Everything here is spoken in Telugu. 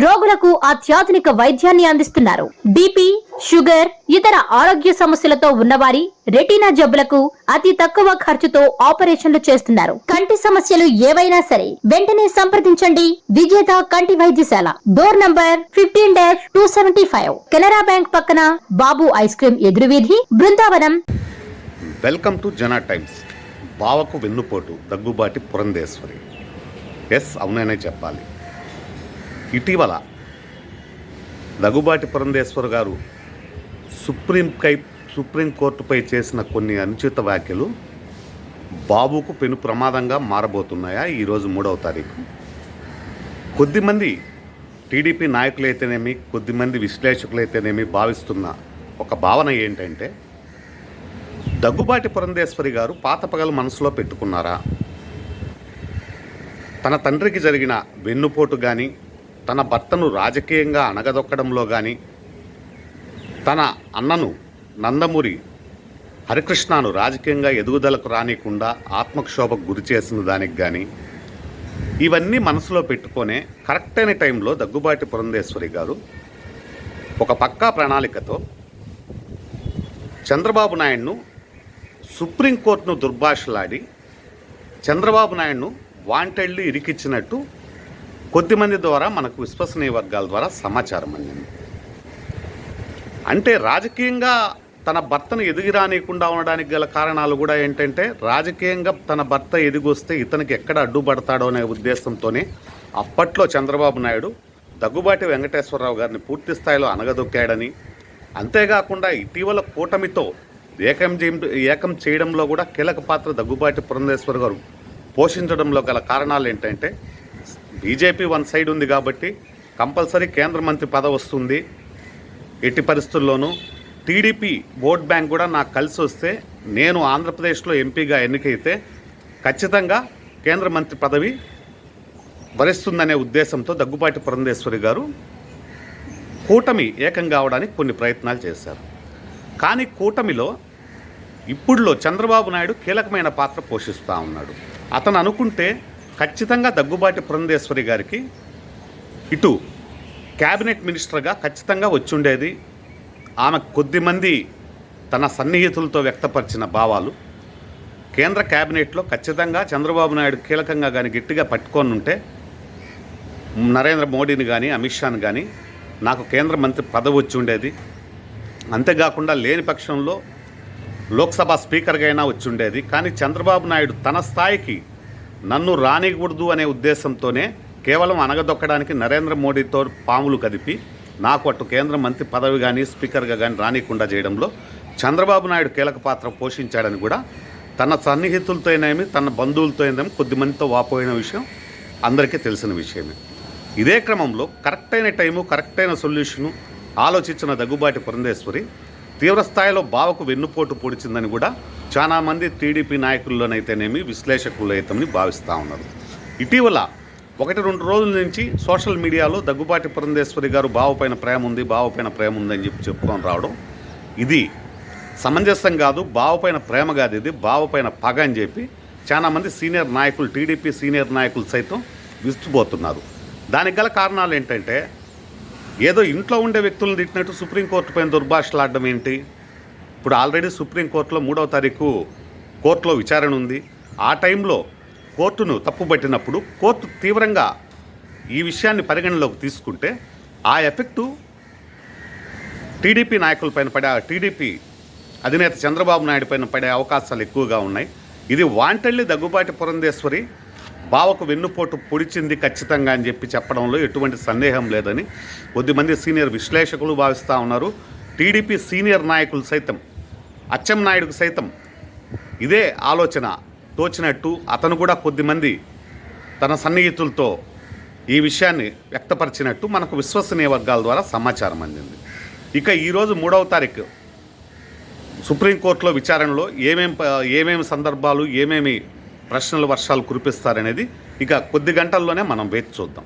రోగులకు అత్యాధునిక వైద్యాన్ని అందిస్తున్నారు. బీపీ షుగర్ ఇతర ఆరోగ్య సమస్యలతో ఉన్నవారి రెటీనా జబ్బులకు అతి తక్కువ ఖర్చుతో ఆపరేషన్లు చేస్తున్నారు. కంటి సమస్యలు ఏవైనా సరే వెంటనే సంప్రదించండి. విజేత కంటి వైద్యశాల. Door number fifteen dash two seventy five. Canara bank పక్కన Babu ice cream ఎదురువీధి Brindavanam. Welcome to Jana Times. బావకు వెన్నుపోటు దగ్గుబాటి పురంధేశ్వరి. ఎస్ అవుననే చెప్పాలి. ఇటీవల దగ్గుబాటి పురంధేశ్వర్ గారు సుప్రీం కై సుప్రీంకోర్టుపై చేసిన కొన్ని అనుచిత వ్యాఖ్యలు బాబుకు పెను ప్రమాదంగా మారబోతున్నాయా? ఈరోజు మూడవ తారీఖు. కొద్దిమంది టీడీపీ నాయకులైతేనేమి కొద్దిమంది విశ్లేషకులైతేనేమి భావిస్తున్న ఒక భావన ఏంటంటే దగ్గుబాటి పురంధేశ్వరి గారు పాత పగలు మనసులో పెట్టుకున్నారా? తన తండ్రికి జరిగిన వెన్నుపోటు కానీ తన భర్తను రాజకీయంగా అణగదొక్కడంలో కానీ తన అన్నను నందమూరి హరికృష్ణను రాజకీయంగా ఎదుగుదలకు రానికుండా ఆత్మక్షోభకు గురి చేసిన దానికి కానీ ఇవన్నీ మనసులో పెట్టుకొనే కరెక్ట్ అయిన టైంలో దగ్గుబాటి పురంధేశ్వరి గారు ఒక పక్కా ప్రణాళికతో చంద్రబాబు నాయుడును సుప్రీంకోర్టును దుర్భాషలాడి చంద్రబాబు నాయుడును వాంటెడ్లీ ఇరికిచ్చినట్టు కొద్దిమంది ద్వారా మనకు విశ్వసనీయ వర్గాల ద్వారా సమాచారం అందింది. అంటే రాజకీయంగా తన భర్తను ఎదిగి రానియకుండా ఉండడానికి గల కారణాలు కూడా ఏంటంటే రాజకీయంగా తన భర్త ఎదిగొస్తే ఇతనికి ఎక్కడ అడ్డుపడతాడో అనే ఉద్దేశంతోనే అప్పట్లో చంద్రబాబు నాయుడు దగ్గుబాటి వెంకటేశ్వరరావు గారిని పూర్తి స్థాయిలో అనగదొక్కాడని అంతేకాకుండా ఇటీవల కూటమితో ఏకం చేయ ఏకం చేయడంలో కూడా కీలక పాత్ర దగ్గుబాటి పురంధేశ్వర్ గారు పోషించడంలో గల కారణాలు ఏంటంటే బీజేపీ వన్ సైడ్ ఉంది కాబట్టి కంపల్సరీ కేంద్ర మంత్రి పదవి వస్తుంది ఎట్టి పరిస్థితుల్లోనూ. టీడీపీ ఓట్ బ్యాంక్ కూడా నాకు కలిసి వస్తే నేను ఆంధ్రప్రదేశ్లో ఎంపీగా ఎన్నికైతే ఖచ్చితంగా కేంద్ర మంత్రి పదవి భరిస్తుందనే ఉద్దేశంతో దగ్గుబాటి పురంధేశ్వరి గారు కూటమి ఏకం కావడానికి కొన్ని ప్రయత్నాలు చేశారు. కానీ కూటమిలో ఇప్పుడులో చంద్రబాబు నాయుడు కీలకమైన పాత్ర పోషిస్తూ ఉన్నాడు. అతను అనుకుంటే ఖచ్చితంగా దగ్గుబాటి పురంధేశ్వరి గారికి ఇటు క్యాబినెట్ మినిస్టర్గా ఖచ్చితంగా వచ్చుండేది. ఆమె కొద్దిమంది తన సన్నిహితులతో వ్యక్తపరిచిన భావాలు. కేంద్ర క్యాబినెట్లో ఖచ్చితంగా చంద్రబాబు నాయుడు కీలకంగా కానీ గట్టిగా పట్టుకొని ఉంటే నరేంద్ర మోడీని కానీ అమిత్ షాని కానీ నాకు కేంద్ర మంత్రి పదవి వచ్చి ఉండేది అంతేకాకుండా లేని పక్షంలో లోక్సభ స్పీకర్గా అయినా వచ్చి ఉండేది కానీ చంద్రబాబు నాయుడు తన స్థాయికి నన్ను రానికూడదు అనే ఉద్దేశంతోనే కేవలం అనగదొక్కడానికి నరేంద్ర మోడీతో పాములు కదిపి నాకు అటు కేంద్ర మంత్రి పదవి కానీ స్పీకర్గా కానీ రానికుండా చేయడంలో చంద్రబాబు నాయుడు కీలక పాత్ర పోషించాడని కూడా తన సన్నిహితులతోనేమి తన బంధువులతోనేమి కొద్దిమందితో వాపోయిన విషయం అందరికీ తెలిసిన విషయమే. ఇదే క్రమంలో కరెక్ట్ అయిన టైము కరెక్ట్ అయిన సొల్యూషను ఆలోచించిన దగ్గుబాటి పురంధేశ్వరి తీవ్రస్థాయిలో బావకు వెన్నుపోటు పొడిచిందని కూడా చాలామంది టీడీపీ నాయకుల్లోనైతేనేమి విశ్లేషకులు అయితేమని భావిస్తూ ఉన్నారు. ఇటీవల ఒకటి రెండు రోజుల నుంచి సోషల్ మీడియాలో దగ్గుబాటి పురంధేశ్వరి గారు బావపైన ప్రేమ ఉంది బావపైన ప్రేమ ఉందని చెప్పి చెప్పుకొని రావడం. ఇది సమంజసం కాదు బావపైన ప్రేమ కాదు ఇది బావపైన పగ అని చెప్పి చాలామంది సీనియర్ నాయకులు టీడీపీ సీనియర్ నాయకులు సైతం విస్తుపోతున్నారు. దానికి గల కారణాలు ఏంటంటే ఏదో ఇంట్లో ఉండే వ్యక్తులను తిట్టినట్టు సుప్రీంకోర్టు పైన దుర్భాషలాడడం ఏంటి? ఇప్పుడు ఆల్రెడీ సుప్రీంకోర్టులో మూడవ తారీఖు కోర్టులో విచారణ ఉంది. ఆ టైంలో కోర్టును తప్పుపట్టినప్పుడు కోర్టు తీవ్రంగా ఈ విషయాన్ని పరిగణలోకి తీసుకుంటే ఆ ఎఫెక్టు టీడీపీ నాయకులపైన పడే టీడీపీ అధినేత చంద్రబాబు నాయుడు పైన పడే అవకాశాలు ఎక్కువగా ఉన్నాయి. ఇది వాంటల్లి దగ్గుబాటి పురంధేశ్వరి బావకు వెన్నుపోటు పొడిచింది ఖచ్చితంగా అని చెప్పి చెప్పడంలో ఎటువంటి సందేహం లేదని కొద్దిమంది సీనియర్ విశ్లేషకులు భావిస్తూ ఉన్నారు. టీడీపీ సీనియర్ నాయకులు సైతం అచ్చెం నాయుడుకు సైతం ఇదే ఆలోచన తోచినట్టు అతను కూడా కొద్దిమంది తన సన్నిహితులతో ఈ విషయాన్ని వ్యక్తపరిచినట్టు మనకు విశ్వసనీయ వర్గాల ద్వారా సమాచారం అందింది. ఇక ఈరోజు మూడవ తారీఖు సుప్రీంకోర్టులో విచారణలో ఏమేమి ఏమేమి సందర్భాలు ఏమేమి ప్రశ్నల వర్షాలు కురిపిస్తారనేది ఇక కొద్ది గంటల్లోనే మనం వేచి చూద్దాం.